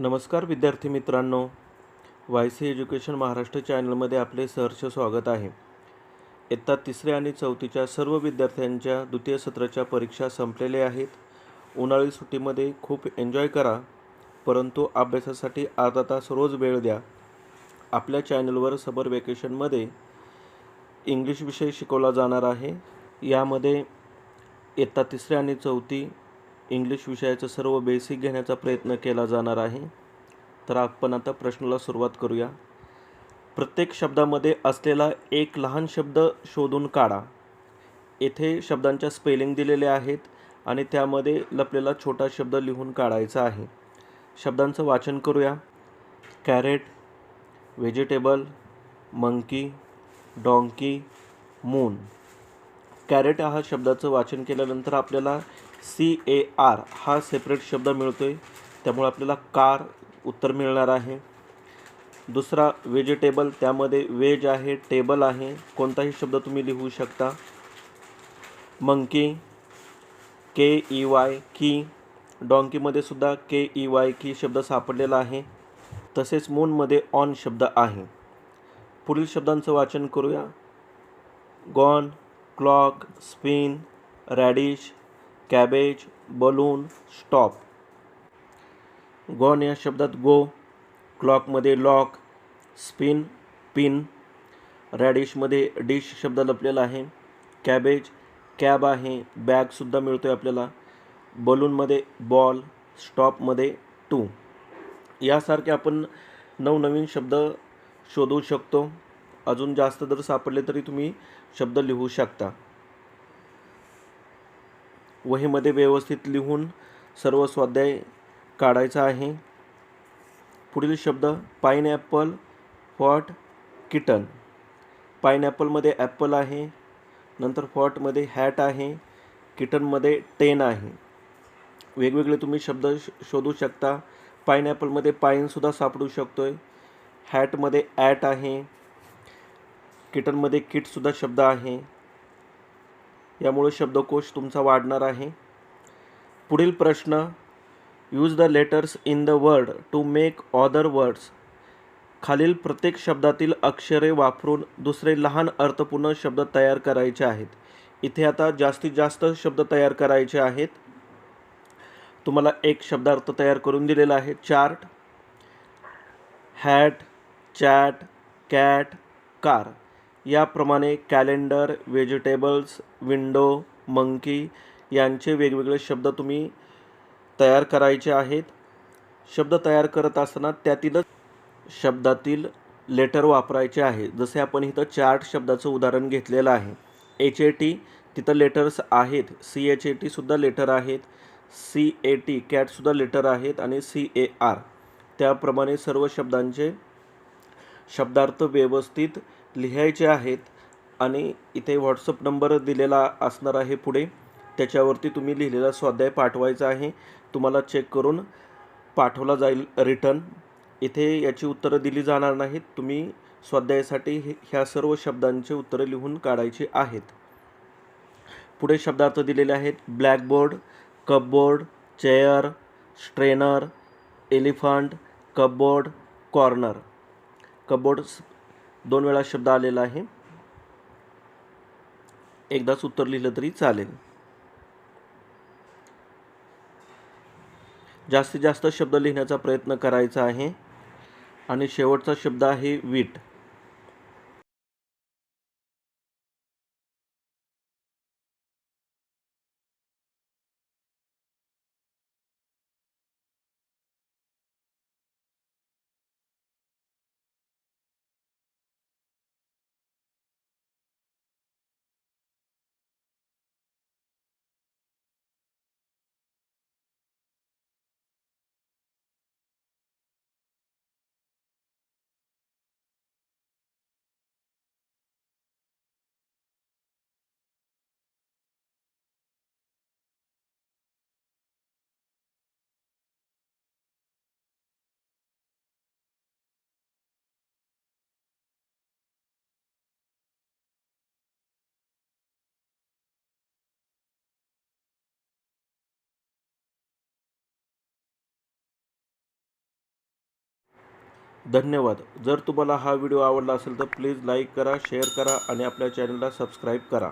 नमस्कार विद्यार्थी मित्रांनो. वाय सी एज्युकेशन महाराष्ट्र चॅनलमध्ये आपले सहर्ष स्वागत आहे. इयत्ता तिसऱ्या आणि चौथीच्या सर्व विद्यार्थ्यांच्या द्वितीय सत्राच्या परीक्षा संपलेल्या आहेत. उन्हाळी सुट्टीमध्ये खूप एन्जॉय करा परंतु अभ्यासासाठी अर्धा तास रोज वेळ द्या. आपल्या चॅनलवर समर वेकेशनमध्ये इंग्लिश विषय शिकवला जाणार आहे. यामध्ये इयत्ता तिसऱ्या आणि चौथी इंग्लिश विषयाचं सर्व बेसिक घेण्याचा प्रयत्न केला जाणार आहे. तर आपण आता प्रश्नाला सुरुवात करूया. प्रत्येक शब्दामध्ये असलेला एक लहान शब्द शोधून काढा. येथे शब्दांच्या स्पेलिंग दिलेले आहेत आणि त्यामध्ये लपलेला छोटा शब्द लिहून काढायचा आहे. शब्दांचं वाचन करूया. Carrot vegetable monkey donkey moon. Carrot हा शब्दाचं वाचन केल्यानंतर आपल्याला सी ए आर हा सेपरेट शब्द मिळतो आहे त्यामुळे आपल्याला कार उत्तर मिळणार आहे. दुसरा व्हेजिटेबल त्यामध्ये वेज आहे टेबल आहे. कोणताही शब्द तुम्ही लिहू शकता. मंकी के ई वाय की डॉंकीमध्ये सुद्धा के ई वाय की शब्द सापडलेला आहे. तसेच मूनमध्ये ऑन शब्द आहे. पुढील शब्दांचं वाचन करूया. Gone clock spin radish cabbage balloon stop. Gone या शब्दात गो क्लॉकमध्ये लॉक स्पिन पिन. रॅडिशमध्ये डिश शब्द लपलेला आहे. कॅबेज कॅब आहे बॅगसुद्धा मिळतो आहे आपल्याला. बलूनमध्ये बॉल स्टॉपमध्ये टू. यासारखे आपण नवनवीन शब्द शोधू शकतो. अजून जास्त जर सापडले तरी तुम्ही शब्द लिहू शकता. वहीमध्ये व्यवस्थित लिहून सर्व स्वाध्याय काढायचा आहे. पुढील शब्द पायनॅपल फॉट किटन पायनॲपलमध्ये ॲपल आहे. नंतर फॉटमध्ये हॅट आहे. किटनमध्ये टेन आहे. वेगवेगळे तुम्ही शब्द श शोधू शकता. पायनॲपलमध्ये पाईनसुद्धा सापडू शकतो आहे हॅटमध्ये ॲट आहे. किटनमध्ये किटसुद्धा शब्द आहे. यामुळे शब्दकोश तुमचा वाढणार आहे. पुढील प्रश्न use the letters in the word to make other words खालील प्रत्येक शब्दातील अक्षरे वापरून दुसरे लहान अर्थपूर्ण शब्द तयार करायचे आहेत. इथे आता जास्तीत जास्त शब्द तयार करायचे आहेत. तुम्हाला एक शब्दार्थ तयार करून दिलेला आहे. Chart hat chat cat car याप्रमाणे कॅलेंडर व्हेजिटेबल्स विंडो मंकी यांचे वेगवेगळे शब्द तुम्ही तयार करायचे आहेत. शब्द तयार करत असताना त्यातीलच शब्दातील लेटर वापरायचे आहे. जसे आपण इथं चार्ट शब्दाचं उदाहरण घेतलेलं आहे. एच ए टी तिथं लेटर्स आहेत. सी एच ए टीसुद्धा लेटर आहेत. सी ए टी कॅटसुद्धा लेटर आहेत आणि सी ए आर त्याप्रमाणे सर्व शब्दांचे शब्दार्थ व्यवस्थित लिहायचे आहेत आणि इथे व्हॉट्सअप नंबर दिलेला असणार आहे पुढे. त्याच्यावरती तुम्ही लिहिलेला स्वाध्याय पाठवायचा आहे. तुम्हाला चेक करून पाठवला जाईल रिटर्न. इथे याची उत्तरं दिली जाणार नाहीत. तुम्ही स्वाध्यायासाठी हे ह्या सर्व शब्दांचे उत्तरं लिहून काढायची आहेत. पुढे शब्दार्थ दिलेले आहेत. Blackboard cupboard chair strainer elephant cupboard corner. Cupboard दोन वेळा शब्द आलेला आहे. एकदाच उत्तर लिहिलं तरी चालेल. जास्तीत जास्त शब्द लिहिण्याचा प्रयत्न करायचा आहे. आणि शेवटचा शब्द आहे वीट. धन्यवाद. जर तुम्हाला हा व्हिडिओ आवडला असेल तर प्लीज लाईक करा शेअर करा आणि आपल्या चॅनलला सबस्क्राईब करा.